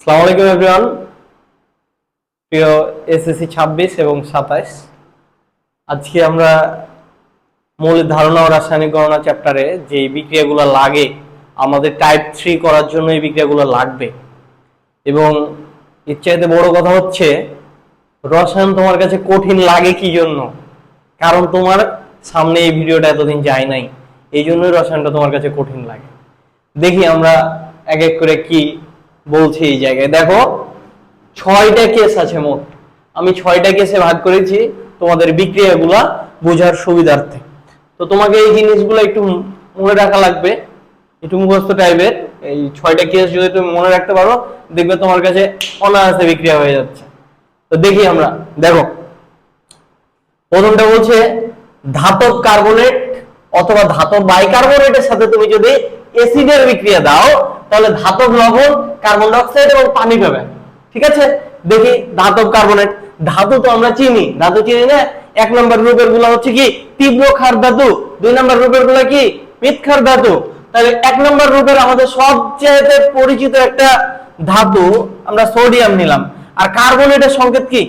আসসালামু আলাইকুম এভরিওয়ান প্রিয় এসএসসি ছাব্বিশ এবং সাতাইশ, আজকে আমরা মৌলিক ধারণা ও রাসায়নিক গণনা চ্যাপ্টারে যে বিক্রিয়াগুলো লাগে, আমাদের টাইপ থ্রি করার জন্য এই বিক্রিয়াগুলো লাগবে। এবং এর চাইতে বড় কথা হচ্ছে, রসায়ন তোমার কাছে কঠিন লাগে কি জন্য? কারণ তোমার সামনে এই ভিডিওটা এতদিন যায় নাই, এই জন্যই রসায়নটা তোমার কাছে কঠিন লাগে। দেখি আমরা এক এক করে কি বলছি এই জায়গায়। দেখো, ছয়টা কেস আছে মোট। আমি ছয়টা কেসে ভাগ করেছি তোমাদের বিক্রিয়াগুলা বোঝার সুবিধার্থে। তো তোমাকে এই জিনিসগুলো একটু মনে রাখা লাগবে। একটু মুখস্থ টাইপের এই ছয়টা কেস যদি তুমি মনে রাখতে পারো, দেখবে তোমার কাছে অনায়াসে বিক্রিয়া হয়ে যাচ্ছে। তো দেখি আমরা। দেখো, প্রথমটা বলছে ধাতব কার্বনেট অথবা ধাতব বাইকার্বনেটের সাথে তুমি যদি অ্যাসিডের বিক্রিয়া দাও, তাহলে ধাতব লবণ কার্বন ডাইঅক্সাইড এবং পানি পাবে। ঠিক আছে? দেখি ধাতব কার্বনেট ধাতু তো আমরা চিনি। ধাতু চিনি না? এক নম্বর রূপেরগুলো হচ্ছে কি? তীব্র ক্ষার ধাতু। দুই নম্বর রূপেরগুলো কি? মৃৎক্ষার ধাতু। তাহলে এক নম্বর রূপের আমাদের সবচেয়ে পরিচিত একটা ধাতু, আমরা সোডিয়াম নিলাম। আর কার্বনেটের সংকেত কি?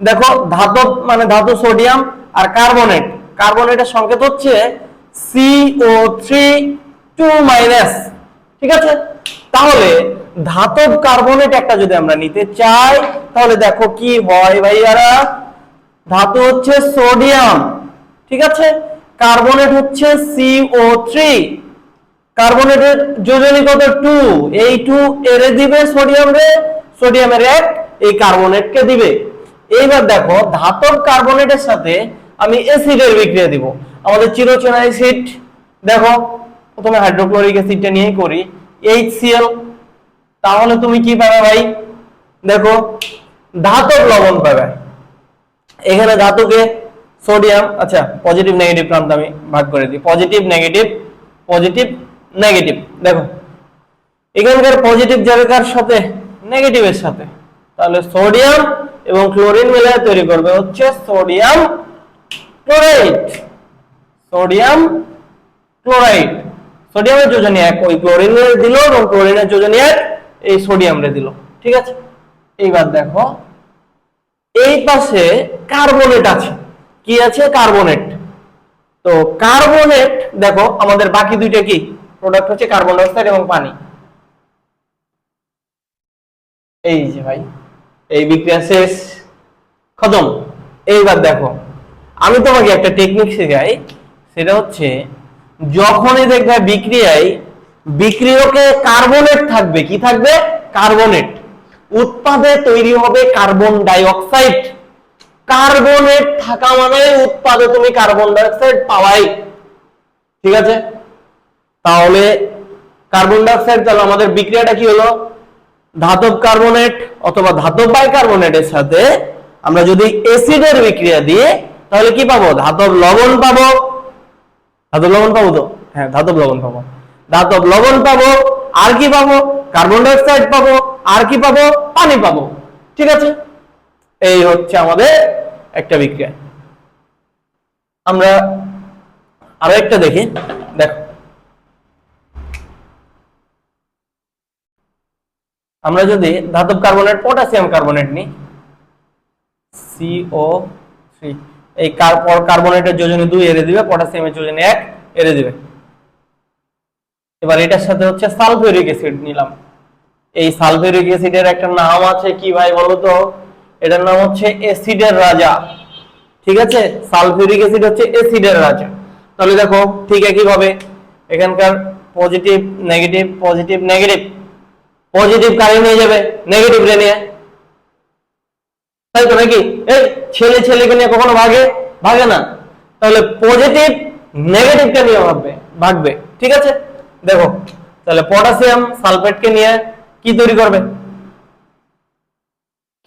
দেখো, ধাতব মানে ধাতু সোডিয়াম আর কার্বনেট কার্বনেটের সংকেত হচ্ছে সিও থ্রি টু মাইনাস, ঠিক আছে? তাহলে ধাতব কার্বনেট একটা যদি আমরা নিতে চাই, তাহলে দেখো কি হয় ভাইয়ারা? ধাতু হচ্ছে সোডিয়াম ঠিক আছে? কার্বনেট হচ্ছে সিও থ্রি কার্বনেটের যোজনী কত? টু এই টু এরে দিবে সোডিয়াম রে সোডিয়ামের এক, এই কার্বনেটকে দিবে। এইবার দেখো, ধাতব কার্বনেটের সাথে আমি অ্যাসিডের বিক্রিয়া দিব। আমাদের চিরচেনা অ্যাসিড দেখো প্রথমে হাইড্রোক্লোরিক অ্যাসিডটা নিয়েই করি। HCl তাহলে তুমি কি পাবে ভাই? দেখো, ধাতব লবণ পাবে। এখানে ধাতুকে সোডিয়াম আচ্ছা পজিটিভ নেগেটিভ প্রান্ত আমি ভাগ করে দিই। পজিটিভ নেগেটিভ পজিটিভ নেগেটিভ দেখো, এখানকার পজিটিভ কার সাথে? নেগেটিভের সাথে। তাহলে সোডিয়াম এবং ক্লোরিন মিলে তৈরি করবে হচ্ছে সোডিয়াম ক্লোরাইড সোডিয়াম ক্লোরাইড সোডিয়ামের যোজনী এক, ওই ক্লোরিনের দিল এবং ক্লোরিনের যোজনী এক, এই সোডিয়াম রে দিল, ঠিক আছে? এইবার দেখো, এই পাশে কার্বনেট আছে। কি আছে? কার্বনেট তো কার্বনেট দেখো, আমাদের বাকি দুইটা কি? প্রোডাক্ট হচ্ছে কার্বন ডাইঅক্সাইড এবং পানি। এই যে ভাই, এই বিক্রিয়া শেষ খতম। এইবার দেখো, আমি তোমাকে একটা টেকনিক শেখাই, সেটা হচ্ছে যখনই দেখবে বিক্রিয়ায়, বিক্রিয়কে কার্বনেট থাকবে, কি থাকবে? কার্বনেট। উৎপাদে তৈরি হবে কার্বন ডাই অক্সাইড কার্বনেট থাকা মানে উৎপাদে তুমি কার্বন ডাই অক্সাইড পাওয়াই। ঠিক আছে? তাহলে কার্বন ডাই অক্সাইড তাহলে আমাদের বিক্রিয়াটা কি হলো? ধাতব কার্বনেট অথবা ধাতব বাইকার্বনেটের সাথে আমরা যদি অ্যাসিডের বিক্রিয়া দিই, তাহলে কি পাবো? ধাতব লবণ পাবো। ধাতব লবণ পাবো তো? হ্যাঁ ধাতব লবণ পাবো। ধাতব লবণ পাবো, আর কি পাবো? কার্বন ডাইঅক্সাইড পাবো, আর কি পাবো? পানি পাবো। ঠিক আছে? এই হচ্ছে আমাদের একটা বিক্রিয়া। আমরা আরও একটা দেখি। দেখো। আমরা যদি ধাতব কার্বনেট, পটাশিয়াম কার্বনেট নিই সিও থ্রি এই কার্বনেটের যোজনী দুই এড়ে দিবে পটাশিয়ামের যোজনী এক এড়ে দিবে। এবার এটার সাথে হচ্ছে সালফিউরিক অ্যাসিড নিলাম। এই সালফিউরিক অ্যাসিডের একটা নাম আছে কি ভাই বলো তো? এটার নাম হচ্ছে অ্যাসিডের রাজা। ঠিক আছে? সালফিউরিক অ্যাসিড হচ্ছে অ্যাসিডের রাজা। তাহলে দেখো, ঠিক একই ভাবে এখানকার positive negative positive negative positive কারে নিয়ে যাবে নেগেটিভ রে নিয়ে। তাই তো নাকি? এই ছেলে ছেলেকে নিয়ে কখনো ভাগে? ভাগে না। তাহলে পজিটিভ নেগেটিভটা নিয়ে ভাববে, ভাগবে। ঠিক আছে? দেখো, তাহলে পটাশিয়াম সালফেটকে নিয়ে কি তৈরি করবে?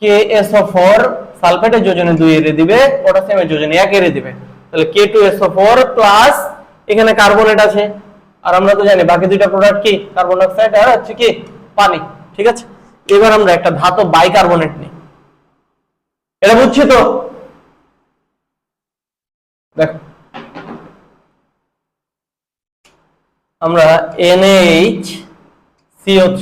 কে এস ও ফোর সালফেটের যোজনে দুই এরে দিবে পটাশিয়ামের যোজনে এক এরে দিবে। তাহলে K two S O four plus এখানে কার্বনেট আছে। আর আমরা তো জানি, বাকি দুইটা প্রোডাক্ট কি? কার্বন ডাইঅক্সাইড আর হচ্ছে কি? পানি। ঠিক আছে? এবার আমরা একটা ধাতব বাইকার্বনেট নিই। এটা বুঝছি তো? দেখো। আমরা NaH CO3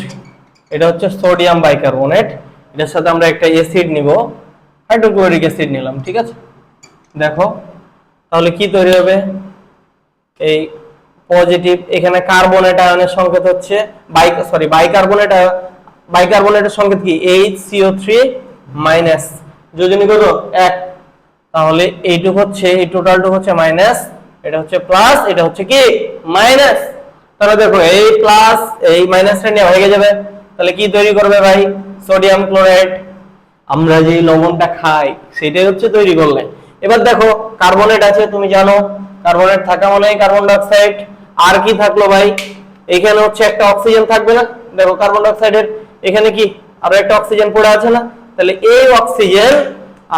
এটা হচ্ছে সোডিয়াম বাইকার্বনেট এটার সাথে আমরা একটা অ্যাসিড নিব হাইড্রোক্লোরিক অ্যাসিড নিলাম, ঠিক আছে? দেখো, তাহলে কি তৈরি হবে? এই পজিটিভ এখানে কার্বনেট আয়নের সংকেত হচ্ছে বাই সরি বাইকার্বনেট বাইকার্বনেটের সংকেত কি? এইচ সিও থ্রি মাইনাস যোজনী কত এক, তাহলে এইটুক হচ্ছে, এই টোটালটুক হচ্ছে মাইনাস এটা হচ্ছে প্লাস এটা হচ্ছে কি? মাইনাস তাহলে দেখো, এই প্লাস এই মাইনাসটা নিয়ে হয়ে যাবে। তাহলে কি তৈরি করবে ভাই? সোডিয়াম ক্লোরাইড আমরা যে লবণটা খাই, সেটাই হচ্ছে তৈরি করলে। এবার দেখো কার্বনেট আছে, তুমি জানো কার্বনেট থাকা মানে কার্বন ডাইঅক্সাইড আর কি থাকল ভাই? এখানে হচ্ছে একটা অক্সিজেন থাকবে না। দেখো কার্বন ডাইঅক্সাইডের এখানে কি? আরও একটা অক্সিজেন পড়ে আছে না? তাহলে এই অক্সিজেন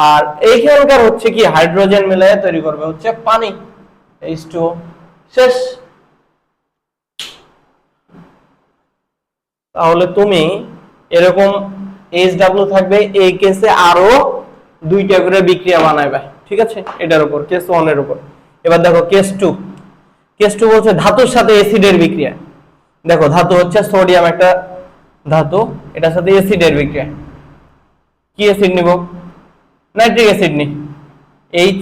আর এইখানকার হচ্ছে কি হাইড্রোজেন মিলে তৈরি করবে হচ্ছে পানি। H2O শেষ। তাহলে তুমি এরকম এইচডাব্লিউ থাকবে, এই কেসে আরও দুইটা করে বিক্রিয়া বানাবে ঠিক আছে? এটার উপর কেস ওয়ানের উপর। এবার দেখো কেস টু কেস টু বলছে ধাতুর সাথে অ্যাসিডের বিক্রিয়া। দেখো, ধাতু হচ্ছে সোডিয়াম একটা ধাতু, এটার সাথে অ্যাসিডের বিক্রিয়া। কি অ্যাসিড নিব? নাইট্রিক অ্যাসিড নি। এইচ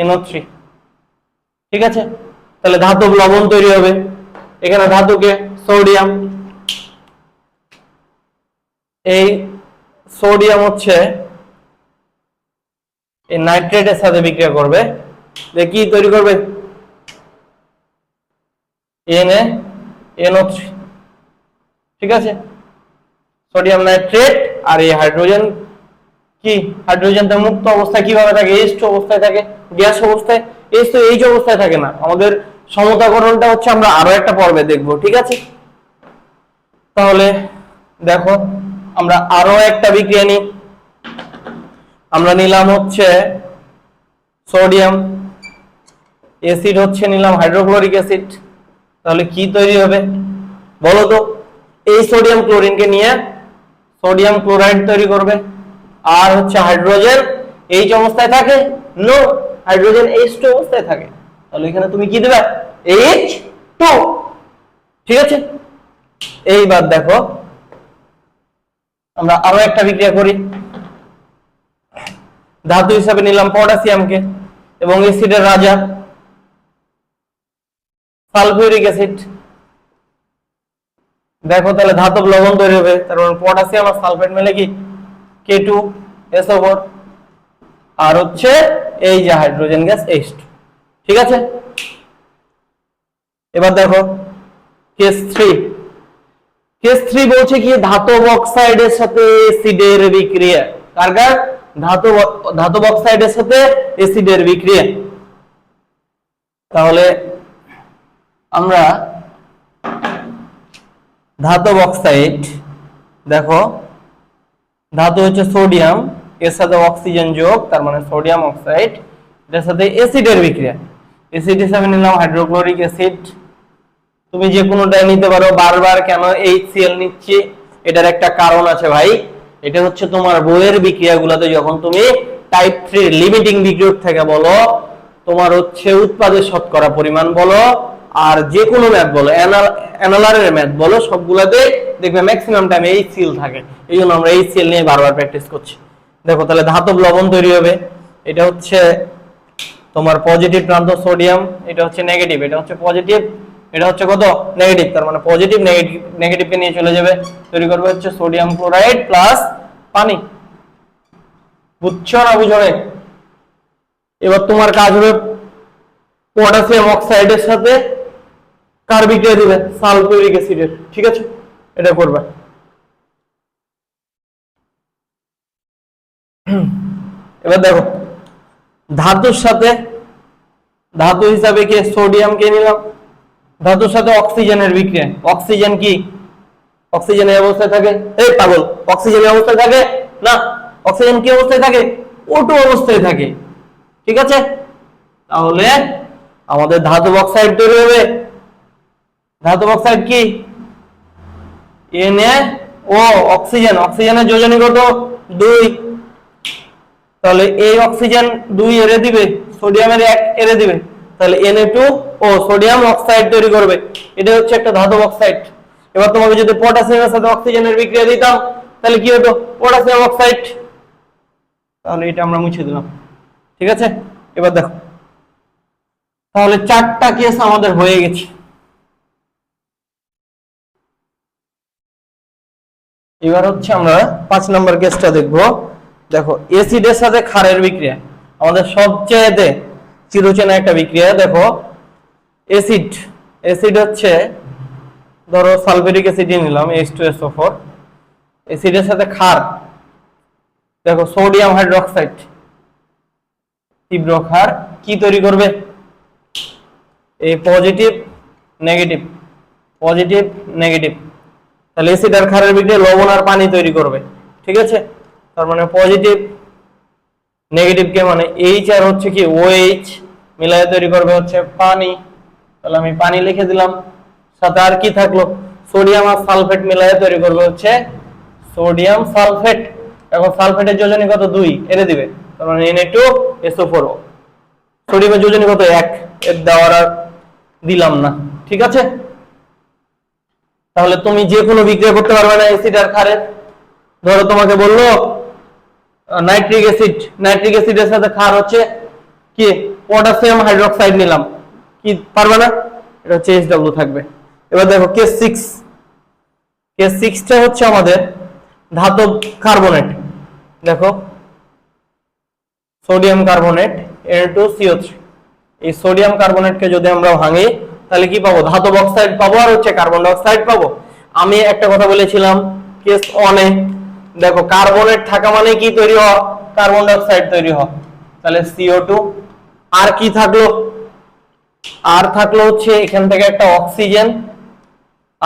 এনও থ্রি ঠিক আছে? তাহলে ধাতব লবণ তৈরি হবে। এখানে ধাতুকে সোডিয়াম এই সোডিয়াম হচ্ছে এই নাইট্রেটের সাথে বিক্রিয়া করবে। যে কি তৈরি করবে? এনএ এনও থ্রি ঠিক আছে? সোডিয়াম নাইট্রেট আর এই হাইড্রোজেন কি? হাইড্রোজেনটা মুক্ত অবস্থায় কীভাবে থাকে? এইচ অবস্থায় থাকে, গ্যাস অবস্থায় এইচ তো এইচ অবস্থায় থাকে না। আমাদের সমতাকরণটা হচ্ছে আমরা আরও একটা পর্বে দেখব, ঠিক আছে? তাহলে দেখো, আমরা আরও একটা বিক্রিয়া নিই। আমরা নিলাম হচ্ছে সোডিয়াম। অ্যাসিড হচ্ছে নিলাম হাইড্রোক্লোরিক অ্যাসিড। তাহলে কি তৈরি হবে? বলো তো, এই সোডিয়াম ক্লোরিনকে নিয়ে সোডিয়াম ক্লোরাইড তৈরি করবে। আর হচ্ছে হাইড্রোজেন এইচ অবস্থায় থাকে নো হাইড্রোজেন এইচ টু অবস্থায় থাকে। তাহলে এখানে তুমি কি দেবে? এইচ টু ঠিক আছে? এইবার দেখো, আমরা আরও একটা বিক্রিয়া করি। ধাতু হিসাবে নিলাম পটাশিয়ামকে, এবং অ্যাসিডের রাজা, সালফিউরিক অ্যাসিড দেখো তাহলে ধাতব লবণ তৈরি হবে, তার মানে পটাশিয়াম আর সালফেট মিলে কি? কে টু এসও আর হচ্ছে এই যে হাইড্রোজেন গ্যাস এইচ ঠিক আছে? এবার দেখো কেস থ্রি কেস থ্রি বলছে কি ধাতব অক্সাইডের সাথে অ্যাসিডের বিক্রিয়া। কার ধাতব ধাতব অক্সাইডের সাথে অ্যাসিডের বিক্রিয়া। তাহলে আমরা ধাতব অক্সাইড, দেখো ধাতু হচ্ছে সোডিয়াম, এর সাথে অক্সিজেন যোগ, তার মানে সোডিয়াম অক্সাইড এটার সাথে অ্যাসিডের বিক্রিয়া। অ্যাসিড হিসাবে নিলাম হাইড্রোক্লোরিক অ্যাসিড। তুমি যে কোনোটাই নিতে পারো, বারবার কেন এইচসিএল নিচ্ছি, এটার একটা কারণ আছে ভাই। এটা হচ্ছে তোমার বইয়ের বিক্রিয়াগুলোতে যখন তুমি টাইপ থ্রি লিমিটিং বিক্রিয়ক থেকে বলো, তোমার হচ্ছে উৎপাদের শতকরা পরিমাণ বলো আর যে কোনো ম্যাথ বলো অ্যানালারের ম্যাথ বলো, সবগুলাতে দেখবে ম্যাক্সিমাম টাইম এই সিল থাকে। এই জন্য আমরা এই সিল নিয়ে বারবার প্র্যাকটিস করছি। দেখো তাহলে ধাতব লবণ তৈরি হবে। এটা হচ্ছে তোমার পজিটিভ প্রান্ত সোডিয়াম এটা হচ্ছে নেগেটিভ এটা হচ্ছে পজিটিভ এটা হচ্ছে কত? নেগেটিভ তার মানে পজিটিভ নেগেটিভ নেগেটিভকে নিয়ে চলে যাবে। তৈরি করবে হচ্ছে সোডিয়াম ক্লোরাইড প্লাস পানি। বুঝছ না বুঝো এবার তোমার কাজ হবে পটাশিয়াম অক্সাইডের সাথে কার বিক্রিয়া দিবে সালফিউরিক অ্যাসিডের ঠিক আছে? এটা করবে এবার দেখো, ধাতুর সাথে, ধাতু হিসাবে কে সোডিয়াম কে নিলাম? ধাতুর সাথে অক্সিজেনের বিক্রিয়া। অক্সিজেন কি? অক্সিজেনের অবস্থায় থাকে? এই পাগল অক্সিজেন এই অবস্থায় থাকে? না, অক্সিজেন কি অবস্থায় থাকে? ওটু অবস্থায় থাকে। ঠিক আছে? তাহলে আমাদের ধাতু অক্সাইড তৈরি হবে। ধাতব অক্সাইড কি? এনে ও অক্সিজেন অক্সিজেনের যোজনী কত? দুই। তাহলে এই অক্সিজেন দুই এরে দিবে সোডিয়ামের এক এরে দিবে। তাহলে Na2 ও সোডিয়াম অক্সাইড তৈরি করবে। এটা হচ্ছে একটা ধাতব অক্সাইড। এবার তোমাকে যদি পটাশিয়ামের সাথে অক্সিজেনের বিক্রিয়া দিতাম তাহলে কি হতো? পটাশিয়াম অক্সাইড তাহলে এটা আমরা মুছে দিলাম। ঠিক আছে? এবার দেখো। তাহলে চারটা কেস আমাদের হয়ে গেছে। এবার হচ্ছে আমরা পাঁচ নম্বর কেসটা দেখব। দেখো এসিডের সাথে ক্ষারের বিক্রিয়া। আমাদের সবচেয়ে চিরচেনা একটা বিক্রিয়া, দেখো এসিড এসিড হচ্ছে, ধরো সালফেরিক অ্যাসিড নিলাম এইচ টু এসও ফোর এসিডের সাথে ক্ষার। দেখো সোডিয়াম হাইড্রোক্সাইড তীব্র ক্ষার কি তৈরি করবে? এই পজিটিভ নেগেটিভ পজিটিভ নেগেটিভ তাহলে অ্যাসিড আর ক্ষারের বিক্রিয়া লবণ আর পানি তৈরি করবে, ঠিক আছে? তার মানে পজিটিভ নেগেটিভ কে মানে এইচ আর হচ্ছে কি ওএইচ মিলায়ে তৈরি করবে হচ্ছে পানি। তাহলে আমি পানি লিখে দিলাম, সাথে আর কি থাকল? সোডিয়াম আর সালফেট মিলায়ে তৈরি করবে হচ্ছে সোডিয়াম সালফেট এখন সালফেটের যোজনী কত? দুই, এনে দিবে। তার মানে এন টু এসও ফোর সোডিয়ামের যোজনী কত? এক, এর দেওয়ার আর দিলাম না, ঠিক আছে? তাহলে তুমি যে কোনো বিক্রিয়া করতে পারবে না অ্যাসিড আর ক্ষারের। ধরো তোমাকে বলল নাইট্রিক অ্যাসিড নাইট্রিক অ্যাসিডের সাথে ক্ষার হচ্ছে কি? পটাশিয়াম হাইড্রোক্সাইড নিলাম। কি, পারবে না? এটা হচ্ছে এইচডব্লিউ থাকবে। এবার দেখো কে সিক্স কে সিক্সটা হচ্ছে আমাদের ধাতব কার্বনেট দেখো সোডিয়াম কার্বনেট এর টু সিও থ্রি এই সোডিয়াম কার্বনেটকে যদি আমরা ভাঙি তাহলে কি পাবো? ধাতব অক্সাইড পাবো আর হচ্ছে কার্বন ডাইঅক্সাইড পাবো? আমি একটা কথা বলেছিলাম, কেস অনে দেখো কার্বনের থাকা মানে কি তৈরি হয় কার্বন ডাইঅক্সাইড তৈরি হয় তাহলে সিও টু আর কি থাকল? আর থাকল হচ্ছে এখান থেকে একটা অক্সিজেন